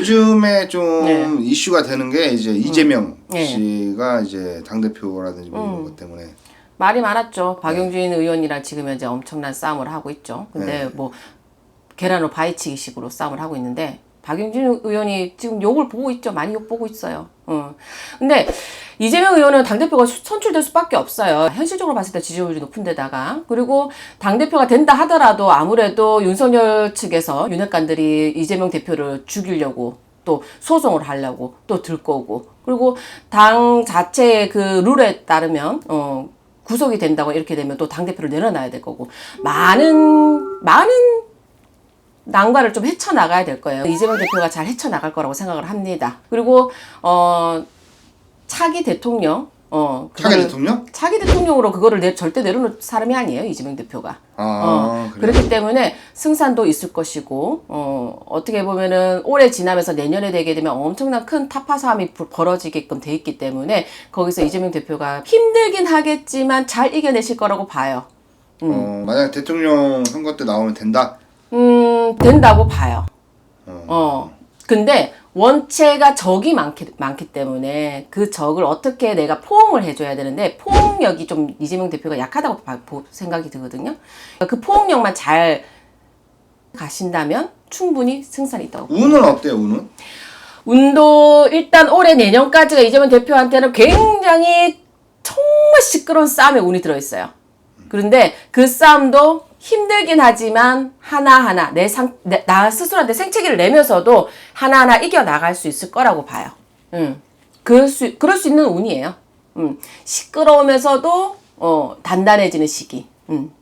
요즘에 좀 네. 이슈가 되는 게 이제 이재명 네. 씨가 이제 당 대표라든지 뭐 음. 이런 것 때문에 말이 많았죠. 박용진 의원이랑 지금 현재 엄청난 싸움을 하고 있죠. 근데 네. 뭐 계란으로 바위치기 식으로 싸움을 하고 있는데 박용진 의원이 지금 욕을 보고 있죠. 많이 욕 보고 있어요. 어. 근데 이재명 의원은 당대표가 수- 선출될 수밖에 없어요. 현실적으로 봤을 때 지지율이 높은 데다가. 그리고 당대표가 된다 하더라도 아무래도 윤석열 측에서 윤핵관들이 이재명 대표를 죽이려고 또 소송을 하려고 또 들 거고. 그리고 당 자체의 그 룰에 따르면, 어, 구속이 된다고 이렇게 되면 또 당대표를 내려놔야 될 거고. 많은, 많은 난관을 좀 헤쳐나가야 될 거예요. 이재명 대표가 잘 헤쳐나갈 거라고 생각을 합니다. 그리고, 어, 차기 대통령, 어, 차기 대통령? 차기 대통령으로 그거를 내, 절대 내려놓을 사람이 아니에요. 이재명 대표가. 아 어. 그렇기 때문에 승산도 있을 것이고, 어, 어떻게 보면은 올해 지나면서 내년에 되게 되면 엄청난 큰 타파 싸움이 불- 벌어지게끔 돼 있기 때문에 거기서 이재명 대표가 힘들긴 하겠지만 잘 이겨내실 거라고 봐요. 어, 만약 대통령 선거 때 나오면 된다. 음, 된다고 봐요. 어. 어. 근데 원체가 적이 많기, 많기 때문에 그 적을 어떻게 내가 포옹을 해줘야 되는데 포옹력이 좀 이재명 대표가 약하다고 봐- 보- 생각이 들거든요. 그러니까 그 포옹력만 잘 가신다면 충분히 승산이 있다고. 운은 어때요? 운은? 운도 일단 올해 내년까지가 이재명 대표한테는 굉장히 정말 시끄러운 싸움에 운이 들어있어요. 그런데 그 싸움도 힘들긴 하지만 하나하나 내 상, 내, 나 스스로한테 생채기를 내면서도 하나하나 이겨나갈 수 있을 거라고 봐요. 음. 그럴 수, 그럴 수 있는 운이에요. 음. 시끄러우면서도, 어, 단단해지는 시기. 음.